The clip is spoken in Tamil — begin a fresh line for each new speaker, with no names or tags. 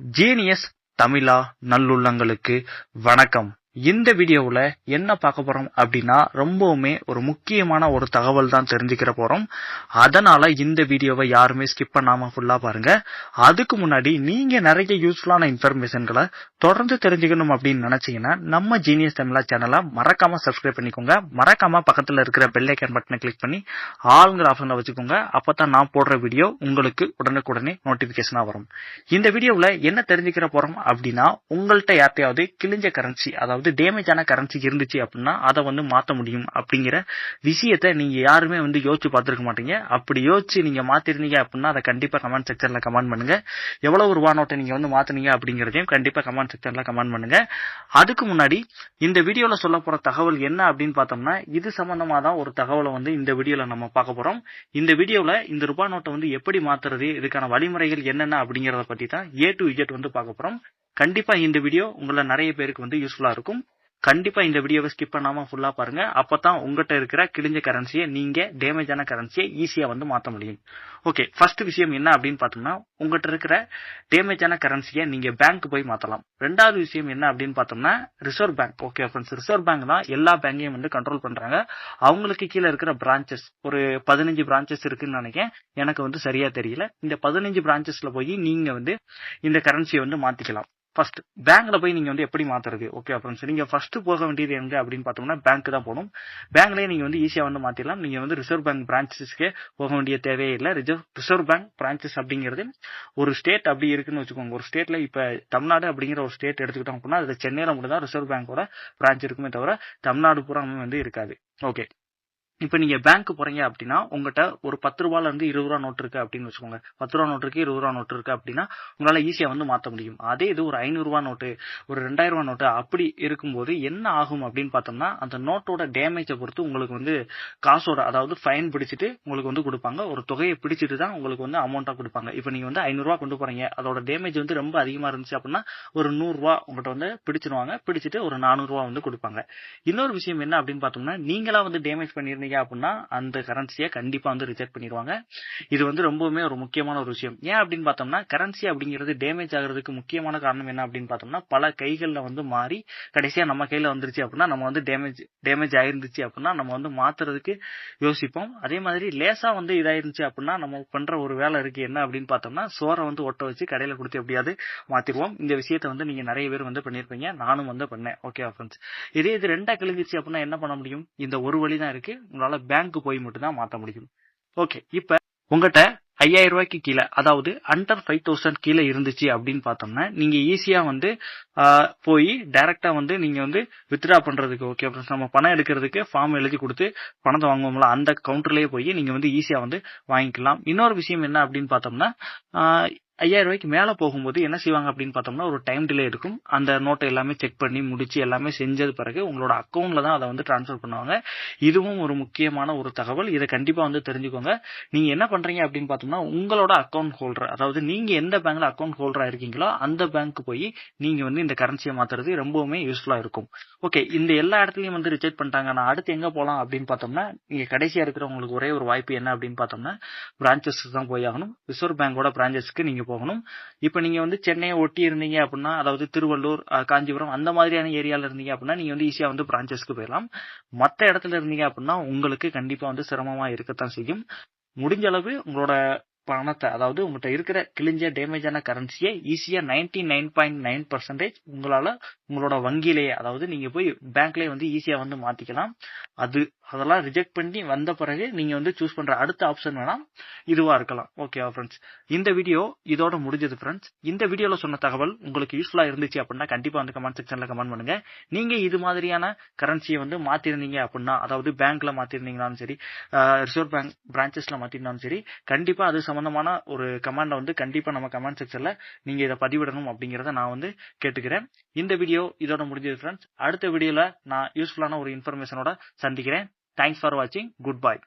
ஜீனியஸ் தமிழா நல்லுள்ளங்களுக்கு வணக்கம். இந்த வீடியோவில் என்ன பார்க்க போறோம் அப்படின்னா ரொம்பவுமே ஒரு முக்கியமான ஒரு தகவல் தான் தெரிஞ்சுக்கிற போறோம். அதனால இந்த வீடியோவை யாருமே ஸ்கிப் பண்ணாம ஃபுல்லா பாருங்க. அதுக்கு முன்னாடி நீங்க நிறைய யூஸ்ஃபுல்லான இன்ஃபர்மேஷன்களை தொடர்ந்து தெரிஞ்சுக்கணும் அப்படின்னு நினைச்சீங்கன்னா நம்ம ஜீனியஸ் தமிழா சேனலை மறக்காம சப்ஸ்கிரைப் பண்ணிக்கோங்க. மறக்காம பக்கத்தில் இருக்கிற பெல் பட்டனை கிளிக் பண்ணி ஆளுங்கிற ஆப்ஷன்ல வச்சுக்கோங்க. அப்பதான் நான் போடுற வீடியோ உங்களுக்கு உடனுக்குடனே நோட்டிபிகேஷனா வரும். இந்த வீடியோவில் என்ன தெரிஞ்சுக்கிற போறோம் அப்படின்னா உங்கள்கிட்ட யார்ட்டையாவது கிழிஞ்ச கரன்சி அதாவது டேமேஜான கரன்சி இருந்துச்சு அப்படின்னா அதை வந்து மாற்ற முடியும் அப்படிங்கிற விஷயத்த நீங்க யாருமே வந்து யோசிச்சு பார்த்துருக்க மாட்டீங்க. அப்படி யோசிச்சு நீங்க மாத்திருந்தீங்க அப்படின்னா அதை கண்டிப்பா கமெண்ட் செக்ஷன்ல கமெண்ட் பண்ணுங்க. எவ்வளவு ரூபா நோட்டை நீங்க வந்து மாத்துனீங்க அப்படிங்கறதையும் கண்டிப்பா கமெண்ட் செக்ஷன்ல கமெண்ட் பண்ணுங்க. அதுக்கு முன்னாடி இந்த வீடியோல சொல்ல போற தகவல் என்ன அப்படின்னு பார்த்தோம்னா இது சம்பந்தமா தான் ஒரு தகவலை வந்து இந்த வீடியோல நம்ம பார்க்க போறோம். இந்த வீடியோல இந்த ரூபாய் நோட்டை வந்து எப்படி மாத்துறது இதுக்கான வழிமுறைகள் என்னென்ன அப்படிங்கறத பத்தி தான் ஏ டு இஜெட் வந்து பார்க்க போறோம். கண்டிப்பா இந்த வீடியோ உங்களை நிறைய பேருக்கு வந்து யூஸ்ஃபுல்லா இருக்கும். கண்டிப்பா இந்த வீடியோவை ஸ்கிப் பண்ணாம ஃபுல்லா பாருங்க. அப்பதான் உங்ககிட்ட இருக்கிற கிழிஞ்ச கரன்சியை நீங்க டேமேஜான கரன்சியை ஈஸியா வந்து மாத்த முடியும். ஓகே ஃபர்ஸ்ட் விஷயம் என்ன அப்படின்னு பார்த்தோம்னா உங்ககிட்ட இருக்கிற டேமேஜான கரன்சியை நீங்க பேங்க் போய் மாத்தலாம். ரெண்டாவது விஷயம் என்ன அப்படின்னு பார்த்தோம்னா reserve bank okay friends reserve bank தான் எல்லா பேங்கையும் வந்து கண்ட்ரோல் பண்றாங்க. அவங்களுக்கு கீழே இருக்கிற பிரான்ச்சஸ் ஒரு பதினஞ்சு பிரான்ச்சஸ் இருக்குன்னு நினைக்கிறேன். எனக்கு வந்து சரியா தெரியல. இந்த பதினஞ்சு பிரான்ச்சஸ்ல போய் நீங்க வந்து இந்த கரன்சியை வந்து மாத்திக்கலாம். ஃபர்ஸ்ட் பேங்க்ல போய் நீங்க வந்து எப்படி மாத்துறது? ஓகே ஃப்ரெண்ட்ஸ் நீங்க ஃபர்ஸ்ட் போக வேண்டியது எங்க அப்படின்னு பார்த்தோம்னா பேங்க் தான் போகணும். பேங்க்லயே நீங்க வந்து ஈஸியா வந்து மாத்திடலாம் நீங்க வந்து ரிசர்வ் பேங்க் பிரான்ச்சஸ்க்கே போக வேண்டிய தேவையே இல்லை. ரிசர்வ் ரிசர்வ் பேங்க் பிரான்ச்சஸ் அப்படிங்கிறது ஒரு ஸ்டேட் அப்படி இருக்குன்னு வச்சுக்கோங்க. ஒரு ஸ்டேட்ல இப்ப தமிழ்நாடு அப்படிங்கிற ஒரு ஸ்டேட் எடுத்துக்கிட்டோம் அப்படின்னா அது சென்னையில மட்டும் தான் ரிசர்வ் பேங்கோட பிரான்ச் இருக்குமே தவிர தமிழ்நாடு பூரா வந்து இருக்காது. ஓகே இப்போ நீங்க பேங்க் போறீங்க அப்படின்னா உங்ககிட்ட ஒரு பத்து ரூபால இருந்து இருபது ரூபா நோட்டு இருக்கு அப்படின்னு வச்சுக்கோங்க. பத்து ரூபா நோட் இருக்கு இருபது ரூபா நோட் இருக்கு அப்படின்னா உங்களால ஈஸியா வந்து மாத்த முடியும். அதே இது ஒரு ஐநூறு ரூபா நோட்டு ஒரு ரெண்டாயிரம் ரூபா நோட்டு அப்படி இருக்கும்போது என்ன ஆகும் அப்படின்னு பார்த்தோம்னா அந்த நோட்டோட டேமேஜை பொறுத்து உங்களுக்கு வந்து காசோட அதாவது ஃபைன் பிடிச்சிட்டு உங்களுக்கு வந்து கொடுப்பாங்க. ஒரு தொகையை பிடிச்சிட்டு தான் உங்களுக்கு வந்து அமௌண்ட்டா கொடுப்பாங்க. இப்போ நீங்க வந்து ஐநூறுரூவா கொண்டு போறீங்க. அதோட டேமேஜ் வந்து ரொம்ப அதிகமா இருந்துச்சு அப்படின்னா ஒரு நூறுரூவா உங்கள்கிட்ட வந்து பிடிச்சிருவாங்க. பிடிச்சிட்டு ஒரு நானூறுரூவா வந்து கொடுப்பாங்க. இன்னொரு விஷயம் என்ன அப்படின்னு பார்த்தோம்னா நீங்களா வந்து டேமேஜ் இருந்தீங்க அப்படின்னா அந்த கரன்சியை கண்டிப்பா வந்து ரிஜெக்ட் பண்ணிடுவாங்க. இது வந்து ரொம்பவுமே ஒரு முக்கியமான ஒரு விஷயம். ஏன் அப்படின்னு பார்த்தோம்னா கரன்சி அப்படிங்கிறது டேமேஜ் ஆகிறதுக்கு முக்கியமான காரணம் என்ன அப்படின்னு பார்த்தோம்னா பல கைகள்ல வந்து மாறி கடைசியா நம்ம கையில வந்துருச்சு அப்படின்னா நம்ம வந்து டேமேஜ் டேமேஜ் ஆயிருந்துச்சு அப்படின்னா நம்ம வந்து மாத்துறதுக்கு யோசிப்போம். அதே மாதிரி லேசா வந்து இதாயிருந்துச்சு அப்படின்னா நம்ம பண்ற ஒரு வேலை இருக்கு என்ன அப்படின்னு பார்த்தோம்னா சோறை வந்து ஒட்ட வச்சு கடையில கொடுத்து எப்படியாவது மாத்திடுவோம். இந்த விஷயத்த வந்து நீங்க நிறைய பேர் வந்து பண்ணிருப்பீங்க. நானும் வந்து பண்ணேன். ஓகே ஃப்ரெண்ட்ஸ் இதே இது ரெண்டா கிழிஞ்சிச்சு அப்படின்னா என்ன பண்ண முடியும்? இந்த ஒரு வழி தான் இருக்கு. உங்களால பேங்க் போய் மட்டும்தான் மாற்ற முடியும். ஓகே இப்ப உங்ககிட்ட ஐயாயிரம் ரூபாய்க்கு கீழே அதாவது அண்டர் ஃபைவ் தௌசண்ட் கீழே இருந்துச்சு அப்படின்னு பார்த்தோம்னா நீங்க ஈஸியா வந்து போய் டைரக்டா வந்து நீங்க வந்து வித்ட்ரா பண்றதுக்கு ஓகே நம்ம பணம் எடுக்கிறதுக்கு ஃபார்ம் எழுதி கொடுத்து பணத்தை வாங்குவோம்ல அந்த கவுண்டர்லயே போய் நீங்க வந்து ஈஸியா வந்து வாங்கிக்கலாம். இன்னொரு விஷயம் என்ன அப்படின்னு பார்த்தோம்னா ஐயாயிரம் ரூபாய்க்கு மேல போகும்போது என்ன செய்வாங்க அப்படின்னு பார்த்தோம்னா ஒரு டைம் டிலே இருக்கும். அந்த நோட்டை எல்லாமே செக் பண்ணி முடிச்சு எல்லாமே செஞ்சது பிறகு உங்களோட அக்கௌண்ட்ல தான் அதை வந்து டிரான்ஸ்ஃபர் பண்ணுவாங்க. இதுவும் ஒரு முக்கியமான ஒரு தகவல். இதை கண்டிப்பா வந்து தெரிஞ்சுக்கோங்க. நீங்க என்ன பண்றீங்க அப்படின்னு பார்த்தோம்னா உங்களோட அக்கௌண்ட் ஹோல்டர் அதாவது நீங்க எந்த பேங்க்ல அக்கௌண்ட் ஹோல்டரா இருக்கீங்களோ அந்த பேங்க் போய் நீங்க வந்து இந்த கரன்சியை மாத்துறது ரொம்பவுமே யூஸ்ஃபுல்லா இருக்கும். ஓகே இந்த எல்லா இடத்துலயும் வந்து ரிஜெக்ட் பண்ணிட்டாங்க. நான் அடுத்து எங்க போலாம் அப்படின்னு பார்த்தோம்னா நீங்க கடைசியா இருக்கிறவங்களுக்கு ஒரே ஒரு வாய்ப்பு என்ன அப்படின்னு பார்த்தோம்னா பிரான்ச்சஸ் தான் போய் ஆகணும். ரிசர்வ் பேங்கோட பிரான்ச்சஸ்க்கு நீங்க போகணும். இப்ப நீங்க வந்து சென்னையை ஒட்டி இருந்தீங்க அப்படின்னா அதாவது திருவள்ளூர் காஞ்சிபுரம் அந்த மாதிரியான ஏரியால இருந்தீங்க அப்படின்னா நீங்க வந்து ஈஸியா வந்து பிரான்ச்சஸ்க்கு போயிடலாம் மத்த இடத்துல இருந்தீங்க அப்படின்னா உங்களுக்கு கண்டிப்பா வந்து சிரமமா இருக்கத்தான் செய்யும். முடிஞ்ச அளவு உங்களோட பணத்தை அதாவது உங்கள்கிட்ட இருக்கிற கிழிஞ்ச டேமேஜான கரன்சியை ஈஸியா ninety nine point nine percentage உங்களால உங்களோட வங்கியிலேயே அதாவது நீங்க போய் பேங்க்லயே வந்து ஈஸியா வந்து மாத்திக்கலாம். அது அதெல்லாம் ரிஜெக்ட் பண்ணி வந்த பிறகு நீங்க வந்து சூஸ் பண்ற அடுத்த ஆப்ஷன் வேணா இதுவா இருக்கலாம். ஓகேவா ஃப்ரெண்ட்ஸ் இந்த வீடியோ இதோட முடிஞ்சது ஃப்ரெண்ட்ஸ் இந்த வீடியோல சொன்ன தகவல் உங்களுக்கு யூஸ்ஃபுல்லா இருந்துச்சு அப்படின்னா கண்டிப்பா வந்து கமெண்ட் செக்ஷன்ல கமெண்ட் பண்ணுங்க. நீங்க இது மாதிரியான கரன்சியை வந்து மாத்திருந்தீங்க அப்படின்னா அதாவது பேங்க்ல மாத்திருந்தீங்கனாலும் சரி ரிசர்வ் பேங்க் பிரான்ச்சஸ்ல மாத்திருந்தாலும் சரி கண்டிப்பா அது சம்பந்தமான ஒரு கமாண்டை வந்து கண்டிப்பா நம்ம கமெண்ட் செக்ஷன்ல நீங்க இதை பதிவிடணும் அப்படிங்கறத நான் வந்து கேட்டுக்கிறேன். இந்த வீடியோ இதோட முடிஞ்சது ஃப்ரெண்ட்ஸ் அடுத்த வீடியோல நான் யூஸ்ஃபுல்லான ஒரு இன்ஃபர்மேஷனோட சந்திக்கிறேன். Thanks for watching. Goodbye.